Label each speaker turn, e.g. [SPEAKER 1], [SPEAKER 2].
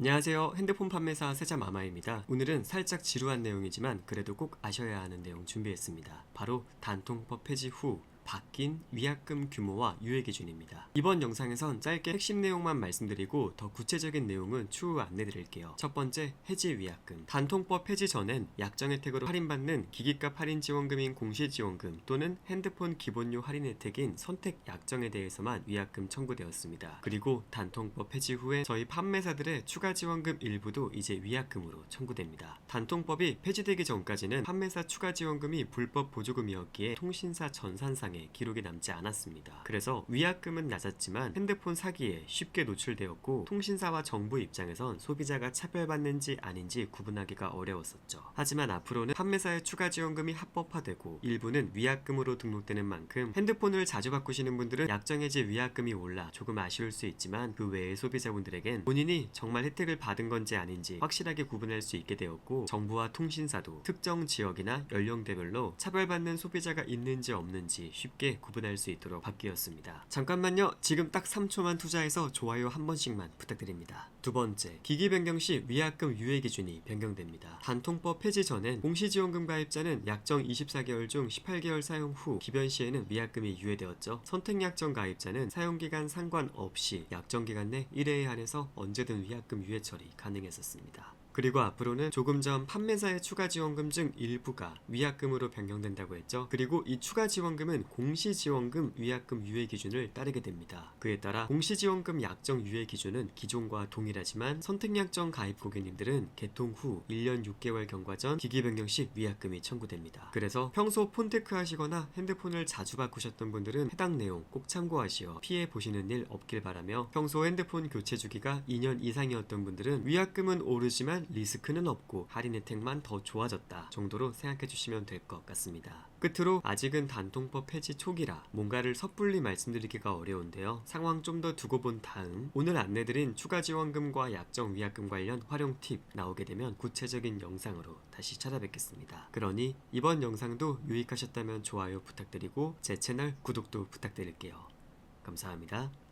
[SPEAKER 1] 안녕하세요. 핸드폰 판매사 세자마마입니다. 오늘은 살짝 지루한 내용이지만 그래도 꼭 아셔야 하는 내용 준비했습니다. 바로 단통법 폐지 후 바뀐 위약금 규모와 유예 기준입니다. 이번 영상에선 짧게 핵심 내용만 말씀드리고 더 구체적인 내용은 추후 안내드릴게요. 첫 번째, 해지 위약금. 단통법 폐지 전엔 약정 혜택으로 할인받는 기기값 할인 지원금인 공시지원금 또는 핸드폰 기본료 할인 혜택인 선택 약정에 대해서만 위약금 청구되었습니다. 그리고 단통법 폐지 후에 저희 판매사들의 추가 지원금 일부도 이제 위약금으로 청구됩니다. 단통법이 폐지되기 전까지는 판매사 추가 지원금이 불법 보조금이었기에 통신사 전산상에 기록이 남지 않았습니다. 그래서 위약금은 낮았지만 핸드폰 사기에 쉽게 노출되었고 통신사와 정부 입장에선 소비자가 차별받는지 아닌지 구분하기가 어려웠었죠. 하지만 앞으로는 판매사의 추가 지원금이 합법화되고 일부는 위약금으로 등록되는 만큼 핸드폰을 자주 바꾸시는 분들은 약정해지 위약금이 올라 조금 아쉬울 수 있지만 그 외의 소비자분들에겐 본인이 정말 혜택을 받은 건지 아닌지 확실하게 구분할 수 있게 되었고 정부와 통신사도 특정 지역이나 연령대별로 차별받는 소비자가 있는지 없는지 쉽게 구분할 수 있도록 바뀌었습니다. 잠깐만요. 지금 딱 3초만 투자해서 좋아요 한 번씩만 부탁드립니다. 두 번째, 기기 변경 시 위약금 유예 기준이 변경됩니다. 단통법 폐지 전엔 공시지원금 가입자는 약정 24개월 중 18개월 사용 후 기변 시에는 위약금이 유예되었죠. 선택약정 가입자는 사용기간 상관없이 약정기간 내 1회에 한해서 언제든 위약금 유예 처리 가능했었습니다. 그리고 앞으로는 조금 전 판매사의 추가 지원금 중 일부가 위약금으로 변경된다고 했죠. 그리고 이 추가 지원금은 공시지원금 위약금 유예 기준을 따르게 됩니다. 그에 따라 공시지원금 약정 유예 기준은 기존과 동일하지만 선택약정 가입 고객님들은 개통 후 1년 6개월 경과 전 기기 변경 시 위약금이 청구됩니다. 그래서 평소 폰테크 하시거나 핸드폰을 자주 바꾸셨던 분들은 해당 내용 꼭 참고하시어 피해 보시는 일 없길 바라며 평소 핸드폰 교체 주기가 2년 이상이었던 분들은 위약금은 오르지만 리스크는 없고 할인 혜택만 더 좋아졌다 정도로 생각해 주시면 될 것 같습니다. 끝으로 아직은 단통법 폐지 초기라 뭔가를 섣불리 말씀드리기가 어려운데요. 상황 좀 더 두고 본 다음 오늘 안내드린 추가 지원금과 약정 위약금 관련 활용 팁 나오게 되면 구체적인 영상으로 다시 찾아뵙겠습니다. 그러니 이번 영상도 유익하셨다면 좋아요 부탁드리고 제 채널 구독도 부탁드릴게요. 감사합니다.